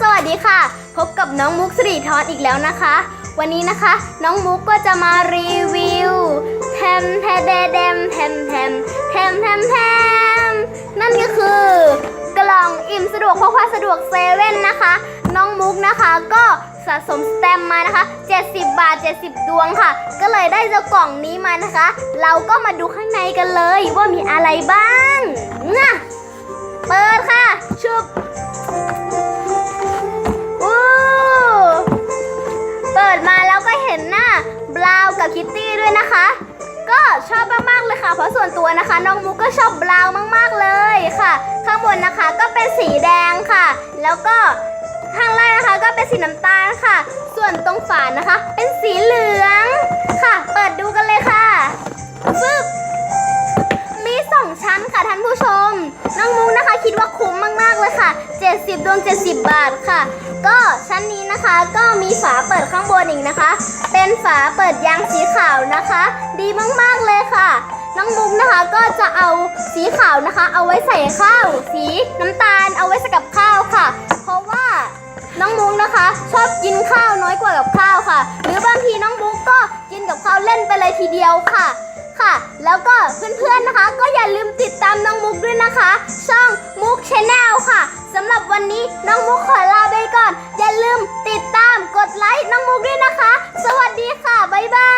สวัสดีค่ะ พบกับน้องมุกสิริทอนอีกแล้วนะคะ วันนี้นะคะ น้องมุกก็จะมารีวิวแทมแทเดเดมแทมแทมแทมแทมแทมนั่นก็คือกล่องอิ่มสะดวกพกพาสะดวกเซเว่นนะคะ น้องมุกนะคะก็สะสมสแตมมานะคะ 70 บาท 70 ดวงค่ะ ก็เลยได้เจ้ากล่องนี้มานะคะ เราก็มาดูข้างในกันเลยว่ามีอะไรบ้างนะ เปิดมาแล้วก็เห็นหน้าบราวกับคิตตี้ด้วยนะคะ ก็ชอบมากๆเลยค่ะ เพราะส่วนตัวนะคะ น้องมุกก็ชอบบราวมากๆเลยค่ะ ข้างบนนะคะก็เป็นสีแดงค่ะ แล้วก็ข้างล่างนะคะก็เป็นสีน้ำตาลค่ะ ส่วนตรงฝานะคะ เป็นสีเหลืองค่ะ เปิดดูกันเลยค่ะฟึบมีสองชั้นค่ะท่านผู้ชม น้องมุกนะคะคิดว่าคุ้มมาก ดวง 70 บาทค่ะ ก็ชั้นนี้นะคะก็มีฝาเปิดข้างบนอีกนะคะ เป็นฝาเปิดยางสีขาวนะคะ ดีมากๆเลยค่ะ น้องมุกนะคะก็จะเอาสีขาวนะคะ เอาไว้ใส่ข้าว สีน้ำตาลเอาไว้ใส่กับข้าวค่ะ เพราะว่าน้องมุกนะคะ ชอบกินข้าวน้อยกว่ากับข้าวค่ะ หรือบางทีน้องมุกก็กินกับข้าวเล่นไปเลยทีเดียวค่ะค่ะ แล้วก็เพื่อนๆนะคะ ก็อย่าลืมติดตามน้องมุกด้วยนะคะ น้องมุกขอลาไปก่อน อย่าลืมติดตามกดไลค์น้องมุกด้วยนะคะ สวัสดีค่ะ บ๊ายบาย